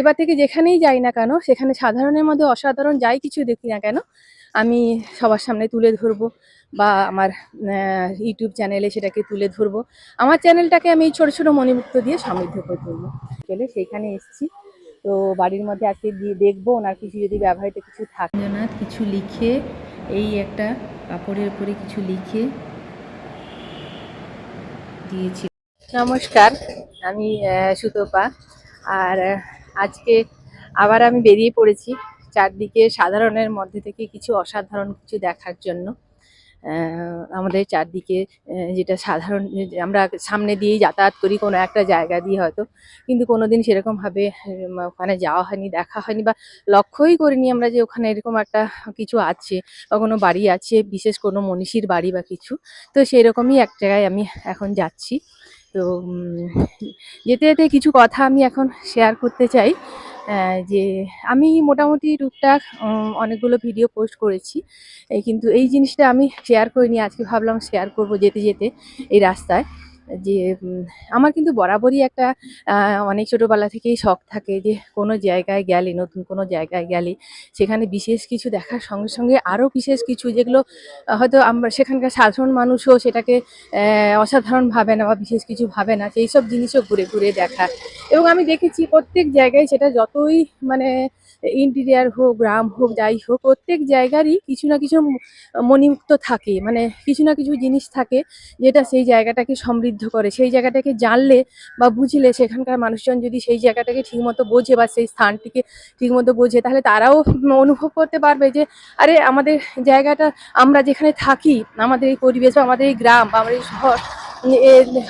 এবার থেকে যেখানেই যাই না কেন সেখানে সাধারণের মধ্যে অসাধারণ যাই কিছু দেখি না কেন আমি সবার সামনে তুলে ধরবো বা আমার ইউটিউব চ্যানেলে সেটাকে তুলে ধরবো। আমার চ্যানেলটাকে আমি ছোট ছোট মণিমুক্ত দিয়ে সমৃদ্ধ করে তুলবো। চলে সেইখানে এসেছি। তো বাড়ির মধ্যে আজকে দিয়ে দেখব ওনার কিছু যদি ব্যবহৃত কিছু থাকে। না কিছু লিখে এই একটা কাপড়ের উপরে কিছু লিখে দিয়েছি। নমস্কার আমি সুতপা। আর আজকে আবার আমি বেরিয়ে পড়েছি চারদিকে সাধারণের মধ্যে থেকে কিছু অসাধারণ কিছু দেখার জন্য। আমাদের চারদিকে যেটা সাধারণ, আমরা সামনে দিয়েই যাতায়াত করি কোনো একটা জায়গা দিয়ে হয়তো। কিন্তু কোনো দিন সেরকমভাবে ওখানে যাওয়া হয়নি, দেখা হয়নি বা লক্ষ্যই করিনি আমরা যে ওখানে এরকম একটা কিছু আছে বা কোনো বাড়ি আছে, বিশেষ কোনো মনীষীর বাড়ি বা কিছু। তো সেই রকমই এক জায়গায় আমি এখন যাচ্ছি। তো যেতে যেতে কিছু কথা আমি এখন শেয়ার করতে চাই যে আমি মোটামুটি টুকটাক অনেকগুলো ভিডিও পোস্ট করেছি কিন্তু এই জিনিসটা আমি শেয়ার করিনি, আজকে ভাবলাম শেয়ার করব যেতে যেতে এই রাস্তায়। যে আমার কিন্তু বরাবরই একটা অনেক ছোটোবেলা থেকেই শখ থাকে যে, কোনো জায়গায় গেলে, নতুন কোনো জায়গায় গেলে, সেখানে বিশেষ কিছু দেখার সঙ্গে সঙ্গে আরও বিশেষ কিছু যেগুলো হয়তো আমরা সেখানকার সাধারণ মানুষও সেটাকে অসাধারণ ভাবে না বা বিশেষ কিছু ভাবে না, সেই সব জিনিসও ঘুরে ঘুরে দেখা। এবং আমি দেখেছি প্রত্যেক জায়গায় সেটা যতই মানে ইন্টিরিয়ার হোক, গ্রাম হোক, যাই হোক, প্রত্যেক জায়গারই কিছু না কিছু মণিমুক্ত থাকে। মানে কিছু না কিছু জিনিস থাকে যেটা সেই জায়গাটাকে সমৃদ্ধ করে। সেই জায়গাটাকে জানলে বা বুঝলে সেখানকার মানুষজন যদি সেই জায়গাটাকে ঠিকমতো বোঝে বা সেই স্থানটিকে ঠিকমতো বোঝে, তাহলে তারাও অনুভব করতে পারবে যে, আরে আমাদের জায়গাটা আমরা যেখানে থাকি, আমাদের এই পরিবেশ বা আমাদের এই গ্রাম বা আমাদের এই শহর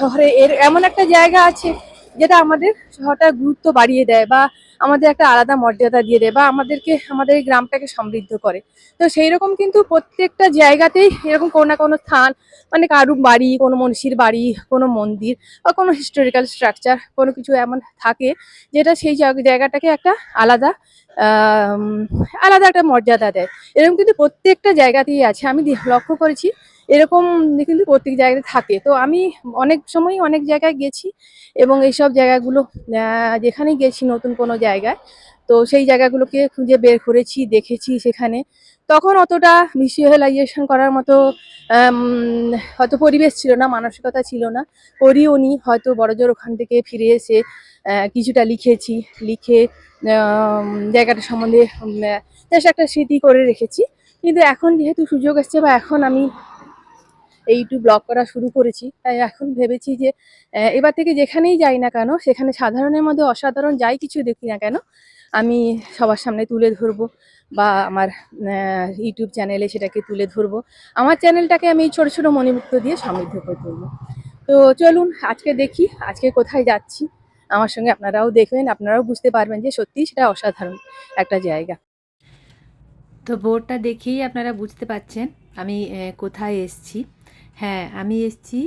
শহরে এর এমন একটা জায়গা আছে যেটা আমাদের শহরটার গুরুত্ব বাড়িয়ে দেয় বা আমাদের একটা আলাদা মর্যাদা দিয়ে দেয় বা আমাদেরকে, আমাদের এই গ্রামটাকে সমৃদ্ধ করে। তো সেই রকম কিন্তু প্রত্যেকটা জায়গাতেই এরকম কোনো না কোনো স্থান মানে কারু বাড়ি, কোনো মনীষীর বাড়ি, কোনো মন্দির বা কোনো হিস্টোরিক্যাল স্ট্রাকচার কোনো কিছু এমন থাকে যেটা সেই জায়গা- জায়গাটাকে একটা আলাদা আলাদা একটা মর্যাদা দেয়। এরকম কিন্তু প্রত্যেকটা জায়গাতেই আছে। আমি লক্ষ্য করেছি এরকম কিন্তু প্রত্যেক জায়গাতে থাকে। তো আমি অনেক সময় অনেক জায়গায় গেছি এবং এইসব জায়গাগুলো আহ, যেখানেই গেছি নতুন কোনো জায়গায় তো সেই জায়গাগুলোকে খুঁজে বের করেছি দেখেছি সেখানে। তখন অতটা ভিজুয়ালাইজেশন করার মতো হয়তো পরিবেশ ছিল না মানসিকতা ছিল না। করিও নি হয়তো বড়জোর ওখান থেকে ফিরে এসে কিছুটা লিখেছি লিখে জায়গাটা সম্বন্ধে একটা স্মৃতি করে রেখেছি। কিন্তু এখন যেহেতু সুযোগ এসছে বা এখন আমি ইউটিউব ব্লগ করা শুরু করেছি। তাই এখন ভেবেছি যে এবার থেকে যেখানেই যাই না কেন, সেখানে সাধারণের মধ্যে অসাধারণ যাই কিছু দেখি না কেন, আমি সবার সামনে তুলে ধরবো বা আমার ইউটিউব চ্যানেলে সেটাকে তুলে ধরবো। আমার চ্যানেলটাকে আমি ছোট ছোট মণিমুক্ত দিয়ে সমৃদ্ধ করে তুলবো। তো চলুন, আজকে দেখি, আজকে কোথায় যাচ্ছি। আমার সঙ্গে আপনারাও দেখবেন, আপনারাও বুঝতে পারবেন যে সত্যিই সেটা অসাধারণ একটা জায়গা। তো বোর্ডটা দেখেই আপনারা বুঝতে পাচ্ছেন আমি কোথায় এসছি। হ্যাঁ আমি এসছি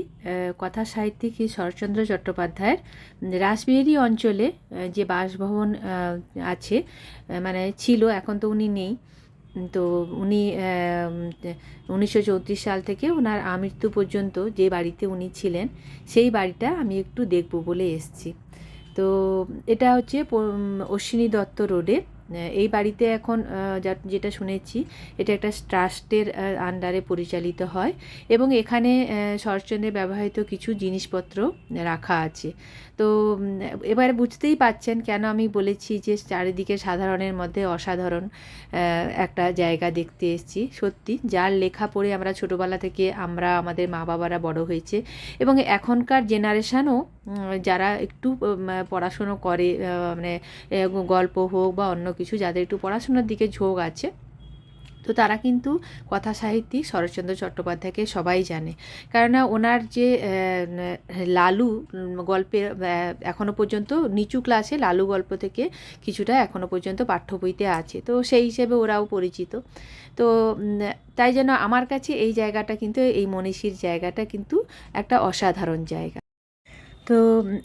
কথা সাহিত্যিক শরৎচন্দ্র চট্টোপাধ্যায়ের রাসবিহারী অঞ্চলে যে বাসভবন আছে মানে ছিল, এখন তো উনি নেই। তো উনি উনিশশো চৌত্রিশ সাল থেকে ওনার আমৃত্যু পর্যন্ত যে বাড়িতে উনি ছিলেন, সেই বাড়িটা আমি একটু দেখব বলে এসছি। তো এটা হচ্ছে অশ্বিনী দত্ত রোডে। এই বাড়িতে এখন যেটা শুনেছি, এটা একটা ট্রাস্টের আন্ডারে পরিচালিত হয় এবং এখানে শরৎচন্দ্রের ব্যবহৃত কিছু জিনিসপত্র রাখা আছে। তো এবারে বুঝতেই পাচ্ছেন কেন আমি বলেছি যে চারিদিকে সাধারণের মধ্যে অসাধারণ একটা জায়গা দেখতে এসেছি। সত্যি, যার লেখা পড়ে আমরা ছোটোবেলা থেকে আমরা, আমাদের মা বাবারা বড় হয়েছে এবং এখনকার জেনারেশানও যারা একটু পড়াশুনো করে মানে গল্প হোক বা অন্য কিছু যাদের একটু পড়াশোনার দিকে ঝোঁক আছে। তো তারা কিন্তু কথা সাহিত্যিক শরৎচন্দ্র চট্টোপাধ্যায়কে সবাই জানে। কেননা ওনার যে লালু গল্পের আহ, এখনও পর্যন্ত নিচু ক্লাসে লালু গল্প থেকে কিছুটা এখনও পর্যন্ত পাঠ্য বইতে আছে। তো সেই হিসেবে ওরাও পরিচিত। তো তাই যেন আমার কাছে এই জায়গাটা কিন্তু এই মনীষীর জায়গাটা কিন্তু একটা অসাধারণ জায়গা। তো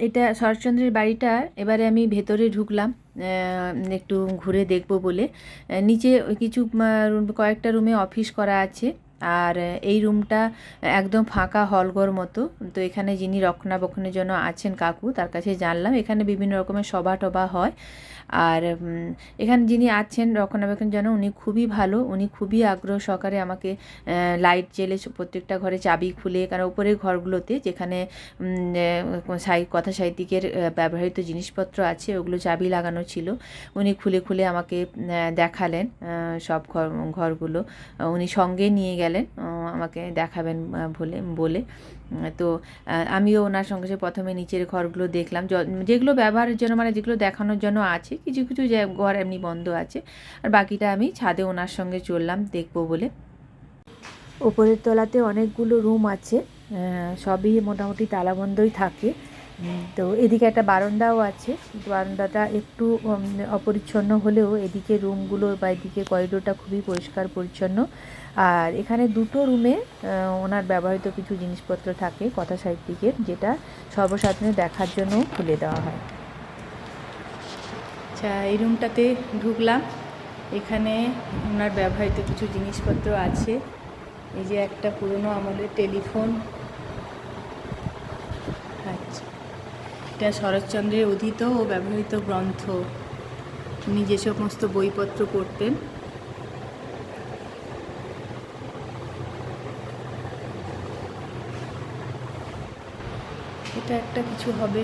এটা শরৎচন্দ্রের বাড়িটা, এবারে আমি ভেতরে ঢুকলাম একটু ঘুরে দেখব বলে। নিচে কিছু কয়েকটা রুমে অফিস করা আছে। আর এই রুমটা একদম ফাঁকা হলঘর মতো। তো এখানে যিনি রক্ষণাবেক্ষণের জন্য আছেন কাকু, তার কাছে জানলাম। এখানে বিভিন্ন রকমের সভা টভা হয়। আর এখানে যিনি আছেন রক্ষণাবেক্ষণের জন্য উনি খুবই ভালো। উনি খুবই আগ্রহ সহকারে আমাকে লাইট জেলে প্রত্যেকটা ঘরে চাবি খুলে, কারণ উপরের ঘরগুলোতে যেখানে কথা সাহিত্যিকের ব্যবহৃত জিনিসপত্র আছে, ওগুলো চাবি লাগানো ছিল। উনি খুলে খুলে আমাকে দেখালেন সব ঘর, ঘরগুলো। উনি সঙ্গে নিয়ে গেলেন। আহ, আমাকে দেখাবেন বলে বলে। তো আমিও ওনার সঙ্গে সে প্রথমে নিচের ঘরগুলো দেখলাম। যেগুলো ব্যবহারের জন্য মানে যেগুলো দেখানোর জন্য আছে কিছু কিছু ঘর এমনি বন্ধ আছে আর বাকিটা আমি ছাদে ওনার সঙ্গে চললাম দেখব বলে। ওপরের তলাতে অনেকগুলো রুম আছে সবই মোটামুটি তালাবন্ধই থাকে। তো এদিকে একটা বারান্দাও আছে। বারান্দাটা একটু অপরিচ্ছন্ন হলেও এদিকে রুমগুলো বা এদিকে করিডোরটা খুবই পরিষ্কার, পরিচ্ছন্ন। আর এখানে দুটো রুমে ওনার ব্যবহৃত কিছু জিনিসপত্র থাকে কথা সাহিত্যিকের, যেটা সর্বসাধারণের দেখার জন্য খুলে দেওয়া হয়। আচ্ছা এই রুমটাতে ঢুকলাম। এখানে ওনার ব্যবহৃত কিছু জিনিসপত্র আছে। এই যে একটা পুরনো আমলের টেলিফোন আচ্ছা এটা শরৎচন্দ্রের অধীত ও ব্যবহৃত গ্রন্থ। উনি যে সমস্ত বইপত্র পড়তেন। এটা একটা কিছু হবে।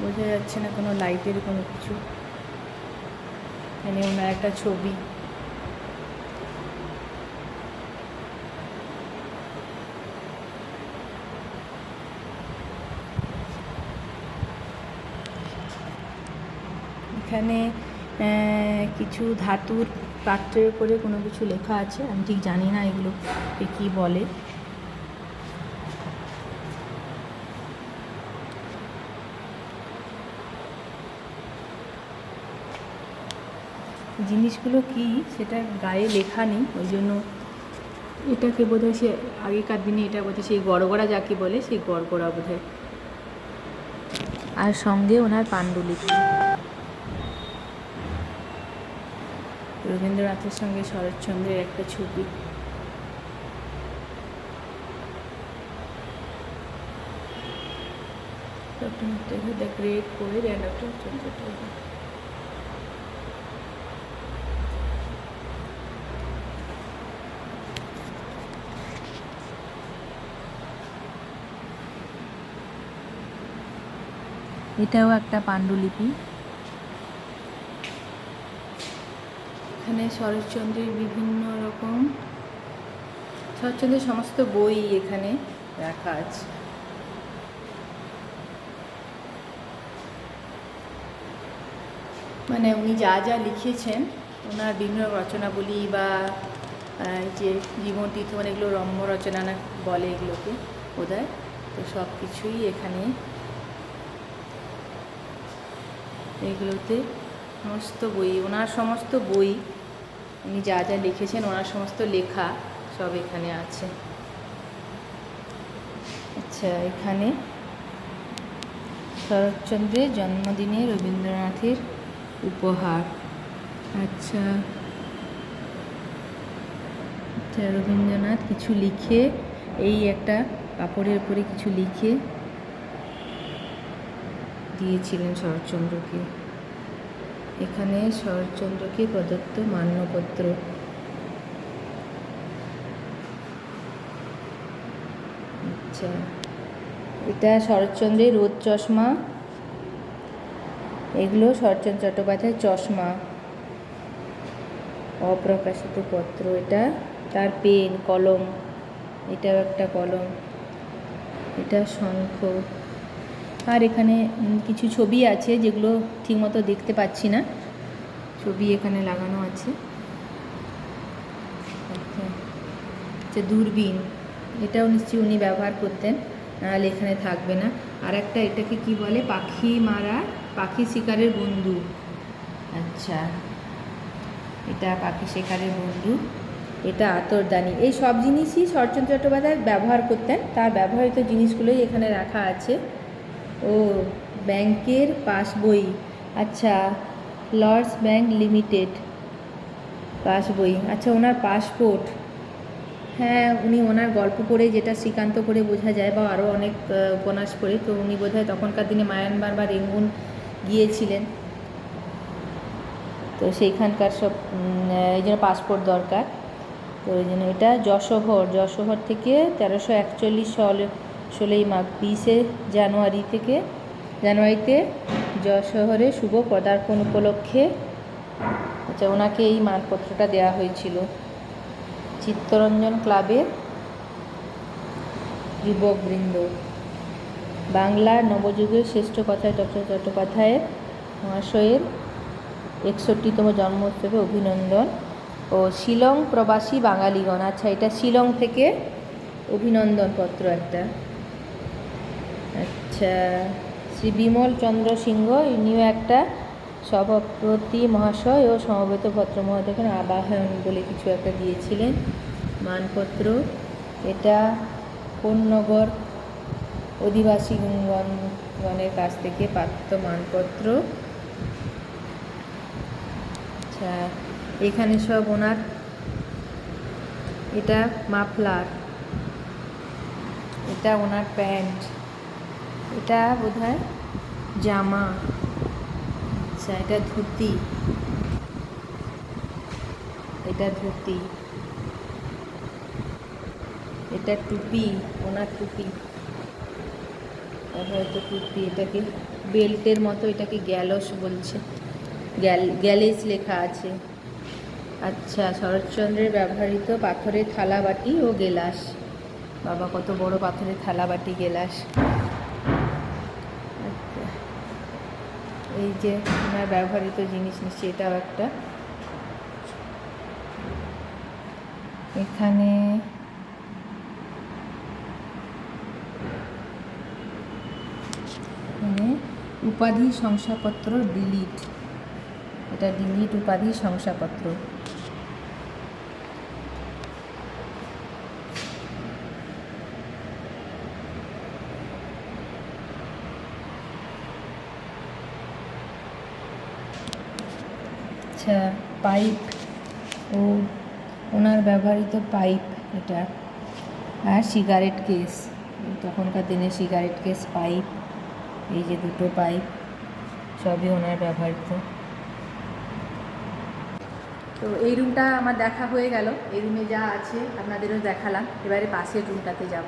বোঝা যাচ্ছে না কোনো লাইটের কোনো কিছু। এখানে ওনার একটা ছবি। এখানে কিছু ধাতুর পাত্রের উপরে কোনো কিছু লেখা আছে, আমি ঠিক জানি না এগুলো কী বলে। জিনিসগুলো কি সেটা গায়ে লেখা নেই, ওই জন্য এটাকে বোধহয় সে আগেকার দিনে এটা বোধহয় সেই গড়গড়া যাকে বলে, সেই গড়গড়া বোধহয়। আর সঙ্গে ওনার পাণ্ডুলিপি। রবীন্দ্রনাথের সঙ্গে শরৎচন্দ্রের একটা ছবি। দ্য গ্রেট এটাও একটা পাণ্ডুলিপি। এখানে শরৎচন্দ্রের বিভিন্ন রকম, শরৎচন্দ্রের সমস্ত বই এখানে রাখা আছে। মানে উনি যা যা লিখেছেন, ওনার বিভিন্ন রচনাবলী বা যে জীবন তীর্থ মানে এগুলো রম্য রচনা না বলে এগুলোকে বোধহয়, তো সব কিছুই এখানে এগুলোতে সমস্ত বই, ওনার সমস্ত বই উনি যা যা লিখেছেন, ওনার সমস্ত লেখা সব এখানে আছে। আচ্ছা এখানে শরৎচন্দ্রের জন্মদিনে রবীন্দ্রনাথের উপহার। আচ্ছা আচ্ছা রবীন্দ্রনাথ কিছু লিখে, এই একটা কাপড়ের উপরে কিছু লিখে দিয়েছিলেন শরৎচন্দ্রকে। এখানে শরৎচন্দ্রকে প্রদত্ত মান্যপত্র। আচ্ছা এটা শরৎচন্দ্রের রোদ চশমা। এগুলো শরৎচন্দ্র চট্টোপাধ্যায়ের চশমা। অপ্রকাশিত পত্র এটা। তার পেন, কলম, এটাও একটা কলম। এটা শঙ্খ। আর এখানে কিছু ছবি আছে যেগুলো ঠিকমতো দেখতে পাচ্ছি না। ছবি এখানে লাগানো আছে। আচ্ছা দূরবীন, এটাও নিশ্চয়ই উনি ব্যবহার করতেন, নাহলে এখানে থাকবে না। আর একটা এটাকে কি বলে? পাখি মারা পাখি শিকারের বন্ধু। আচ্ছা। এটা পাখি শিকারের বন্ধু। এটা আতরদানি। এই সব জিনিসই শরৎচন্দ্র চট্টোপাধ্যায় ব্যবহার করতেন। তার ব্যবহৃত জিনিসগুলোই এখানে রাখা আছে। ও, ব্যাংকের পাসবই। আচ্ছা লর্ডস ব্যাংক লিমিটেড পাসবই। আচ্ছা ওনার পাসপোর্ট। হ্যাঁ উনি ওনার গল্প পড়ে যেটা শ্রীকান্ত করে বোঝা যায় বা আরও অনেক উপন্যাস পড়ে। তো উনি বোধহয় তখনকার দিনে মায়ানমার বা রেঙ্গুন গিয়েছিলেন। তো সেইখানকার সব এই জন্য পাসপোর্ট দরকার। তো ওই জন্য এটা যশোহর যশোহর থেকে তেরোশো একচল্লিশ সাল ষোলোই মাঘ বিশে জানুয়ারি থেকে জানুয়ারিতে যশোহরে শুভ পদার্পণ উপলক্ষে আচ্ছা ওনাকে এই মানপত্রটা দেওয়া হয়েছিল। চিত্তরঞ্জন ক্লাবের যুবকবৃন্দ। বাংলার নবযুগের শ্রেষ্ঠ কথায় ডক্টর চট্টোপাধ্যায়ের মহাশয়ের একষট্টিতম জন্মোৎসবে অভিনন্দন। ও শিলং প্রবাসী বাঙালিগণ আচ্ছা এটা শিলং থেকে অভিনন্দন পত্র একটা। শ্রী বিমল চন্দ্র সিংহ, ইনিও একটা সভাপতি মহাশয় ও সমবেত ভদ্র মহোদয়কে আবাহন বলে কিছু একটা দিয়েছিলেন মানপত্র। এটা কোন নগর অধিবাসী গণের কাছ থেকে প্রাপ্ত মানপত্র। আচ্ছা এখানে সব ওনার, এটা মাফলার, এটা ওনার প্যান্ট। এটা বোধহয় জামা। আচ্ছা এটা ধুতি। এটা ধুতি। এটা টুপি, ওনার টুপি। হয়তো টুপি, এটাকে বেল্টের মতো, এটাকে গ্যালস বলছে। গ্যাল গ্যালেজ লেখা আছে। আচ্ছা শরৎচন্দ্রের ব্যবহৃত পাথরের থালা বাটি ও গেলাস বাবা, কত বড় পাথরের থালা বাটি গেলাস। এই যে ওনার ব্যবহৃত জিনিস নিশ্চয়ই এটাও একটা। এখানে উপাধি শংসাপত্র ডিলিট এটা ডিলিট উপাধি শংসাপত্র। পাইপ। ও, ওনার ব্যবহৃত পাইপ এটা। আর সিগারেট কেস। তখনকার দিনে সিগারেট কেস, পাইপ, এই যে দুটো পাইপ, সবই ওনার ব্যবহৃত। তো এই রুমটা আমার দেখা হয়ে গেল। এই রুমে যা আছে আপনাদেরও দেখালাম। এবারে পাশের রুমটাতে যাব।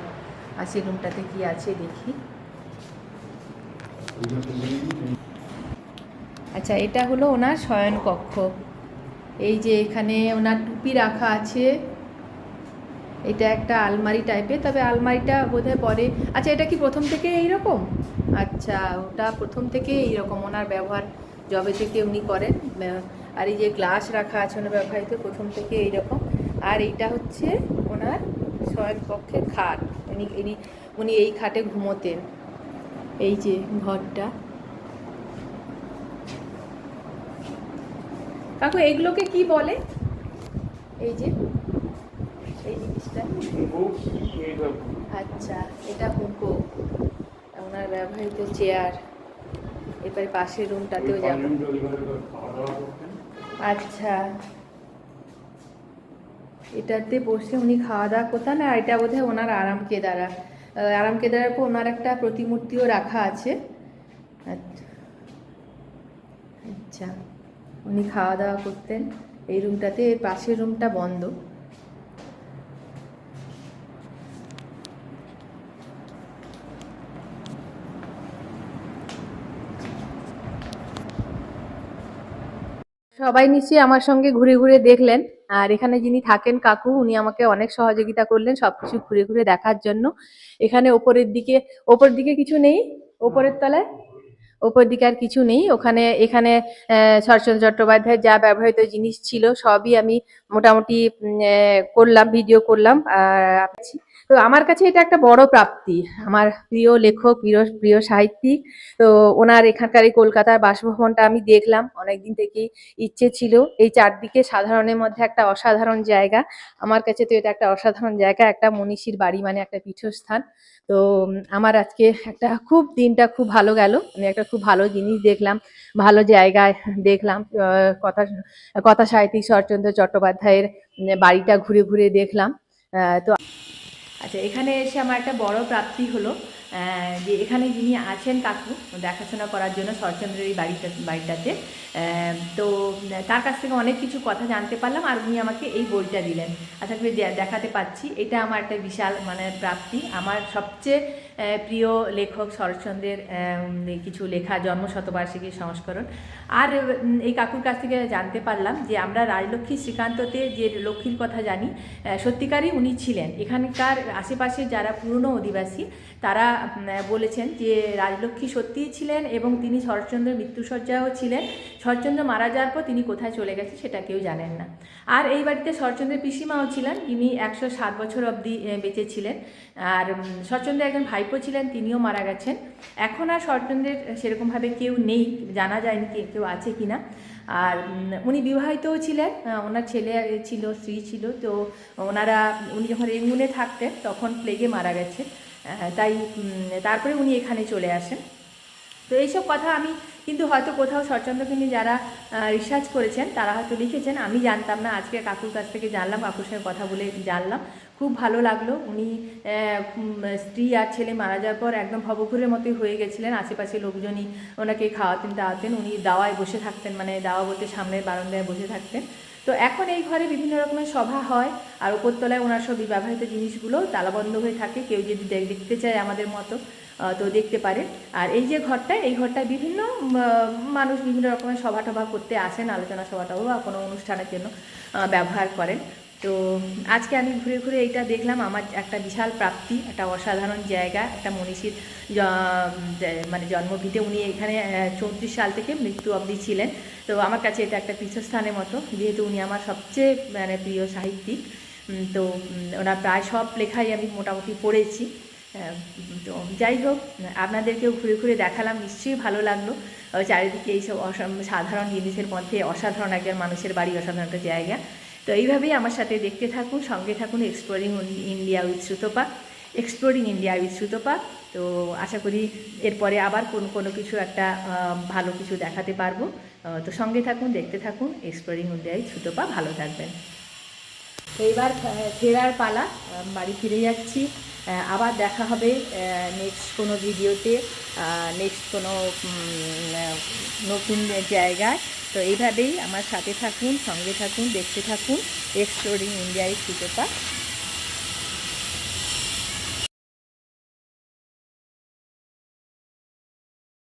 পাশের রুমটাতে কি আছে দেখি। আচ্ছা এটা হলো ওনার শয়ন কক্ষ এই যে এখানে ওনার টুপি রাখা আছে, এটা একটা আলমারি টাইপের তবে আলমারিটা বোধহয় পরে আচ্ছা এটা কি প্রথম থেকে এইরকম? আচ্ছা ওটা প্রথম থেকে এইরকম, ওনার ব্যবহার জবে থেকে উনি করেন। আর এই যে গ্লাস রাখা আছে ওনার ব্যবহারিত, প্রথম থেকে এইরকম। আর এইটা হচ্ছে ওনার শয়ন কক্ষের খাট। উনি, ইনি, উনি এই খাটে ঘুমোতেন। এই যে ঘরটা। কাকু এইগুলোকে কি বলে? এই যে এই জিনিসটা। আচ্ছা এটা হুকো। ওনার ব্যবহৃত চেয়ার। এবারে পাশের রুমটাতেও যাব। আচ্ছা। এটাতে বসে উনি খাওয়া দাওয়া করতেন আর এটা বোধহয় ওনার আরাম কেদারা আরাম কেদারার পর ওনার একটা প্রতিমূর্তিও রাখা আছে। আচ্ছা আচ্ছা। উনি খাওয়া দাওয়া করতেন। এই রুমটাতে, এর পাশের রুমটা বন্ধ। সবাই নিশ্চয়ই আমার সঙ্গে ঘুরে ঘুরে দেখলেন। আর এখানে যিনি থাকেন কাকু, উনি আমাকে অনেক সহযোগিতা করলেন সবকিছু ঘুরে ঘুরে দেখার জন্য। এখানে ওপরের দিকে, ওপর দিকে কিছু নেই? ওপরের তলায়? ওপর দিকে আর কিছু নেই। ওখানে, এখানে শরৎচন্দ্র চট্টোপাধ্যায়ের যা ব্যবহৃত জিনিস ছিল সবই আমি মোটামুটি করলাম ভিডিও করলাম, আর তো আমার কাছে এটা একটা বড় প্রাপ্তি। আমার প্রিয় লেখক, প্রিয় প্রিয় সাহিত্যিক, তো ওনার এখানকার এই কলকাতার বাসভবনটা আমি দেখলাম। অনেকদিন থেকেই ইচ্ছে ছিল। এই চারদিকে সাধারণের মধ্যে একটা অসাধারণ জায়গা। আমার কাছে তো এটা একটা অসাধারণ জায়গা, একটা মনীষীর বাড়ি মানে একটা পীঠস্থান। তো আমার আজকে একটা খুব, দিনটা খুব ভালো গেল। আমি একটা খুব ভালো জিনিস দেখলাম, ভালো জায়গায় দেখলাম। কথা কথা সাহিত্যিক শরৎচন্দ্র চট্টোপাধ্যায়ের বাড়িটা ঘুরে ঘুরে দেখলাম। তো আচ্ছা এখানে এসে আমার একটা বড় প্রাপ্তি হলো। যে এখানে যিনি আছেন কাকু, দেখাশোনা করার জন্য শরৎচন্দ্রের এই বাড়িটা, বাড়িটাতে। তো, তার কাছ থেকে অনেক কিছু কথা জানতে পারলাম আর উনি আমাকে এই বইটা দিলেন। আশা করি দেখাতে পাচ্ছি। এটা আমার একটা বিশাল মানে প্রাপ্তি। আমার সবচেয়ে প্রিয় লেখক শরৎচন্দ্রের কিছু লেখা, জন্ম শতবার্ষিকী সংস্করণ। আর এই কাকুর কাছ থেকে জানতে পারলাম যে আমরা রাজলক্ষ্মী শ্রীকান্ততে যে লক্ষ্মীর কথা জানি সত্যিকারই উনি ছিলেন। এখানকার আশেপাশে যারা পুরনো অধিবাসী তারা বলেছেন যে রাজলক্ষ্মী সত্যিই ছিলেন এবং তিনি শরৎচন্দ্রের মৃত্যুসজ্জাও ছিলেন। শরৎচন্দ্র মারা যাওয়ার পর তিনি কোথায় চলে গেছে সেটা কেউ জানেন না। আর এই বাড়িতে শরৎচন্দ্রের পিসিমাও ছিলেন তিনি একশো সাত বছর অবধি বেঁচে ছিলেন। আর শরৎচন্দ্রের একজন ভাইপো ছিলেন, তিনিও মারা গেছেন। এখন আর শরৎচন্দ্রের সেরকমভাবে কেউ নেই, জানা যায়নি কে, কেউ আছে কি না আর উনি বিবাহিতও ছিলেন ওনার ছেলে ছিল, স্ত্রী ছিল, তো ওনারা, উনি যখন রেঙ্গুনে থাকতেন, তখন প্লেগে মারা গেছে তাই তারপরে উনি এখানে চলে আসেন। তো এইসব কথা আমি কিন্তু হয়তো কোথাও শরৎচন্দ্রকে নিয়ে যারা রিসার্চ করেছেন, তারা হয়তো লিখেছেন। আমি জানতাম না, আজকে কাকুর কাছ থেকে জানলাম, কাকুর সঙ্গে কথা বলে জানলাম। খুব ভালো লাগল। উনি স্ত্রী আর ছেলে মারা যাওয়ার পর একদম ভবঘুরের মতোই হয়ে গেছিলেন। আশেপাশে লোকজনই ওনাকে খাওয়াতেন, দাওয়াতেন। উনি দাওয়ায় বসে থাকতেন মানে দাওয়া বলতে সামনের বারান্দায় বসে থাকতেন। তো এখন এই ঘরে বিভিন্ন রকমের সভা হয়, আর উপরতলায় ওনার সব ব্যবহৃত জিনিসগুলো তালাবন্ধ হয়ে থাকে, কেউ যদি দেখতে চায় আমাদের মতো তো দেখতে পারে। আর এই যে ঘরটা এই ঘরটায় বিভিন্ন মানুষ বিভিন্ন রকমের সভা টভা করতে আসেন, আলোচনা সভা টভা বা কোনো অনুষ্ঠানের জন্য ব্যবহার করেন। তো আজকে আমি ঘুরে ঘুরে এইটা দেখলাম, আমার একটা বিশাল প্রাপ্তি, একটা অসাধারণ জায়গা, একটা মনীষীর মানে জন্মভিটে উনি এখানে চৌত্রিশ সাল থেকে মৃত্যু অবধি ছিলেন। তো আমার কাছে এটা একটা পীঠস্থানের মতো, যেহেতু উনি আমার সবচেয়ে মানে প্রিয় সাহিত্যিক। তো ওনার প্রায় সব লেখাই আমি মোটামুটি পড়েছি। তো যাই হোক, আপনাদেরকেও ঘুরে ঘুরে দেখালাম, নিশ্চয়ই ভালো লাগল। চারিদিকে এইসব অসা- সাধারণ জিনিসের মধ্যে অসাধারণ একজন মানুষের বাড়ি, অসাধারণ একটা জায়গা। তো এইভাবেই আমার সাথে দেখতে থাকুন, সঙ্গে থাকুন exploring India with Shrutapa exploring India with Shrutapa তো আশা করি এরপরে আবার কোন, কোনো কিছু একটা ভালো কিছু দেখাতে পারব। তো সঙ্গে থাকুন, দেখতে থাকুন এক্সপ্লোরিং ইন্ডিয়া উইথ শ্রুতপা ভালো থাকবেন। তো এবার ফেরার পালা বাড়ি ফিরে যাচ্ছি। আবার দেখা হবে নেক্সট কোনো ভিডিওতে নেক্সট কোনো নতুন জায়গায়। তো এইভাবেই আমার সাথে থাকুন সঙ্গে থাকুন দেখতে থাকুন এক্সপ্লোরিং ইন্ডিয়ায় সুতোপা।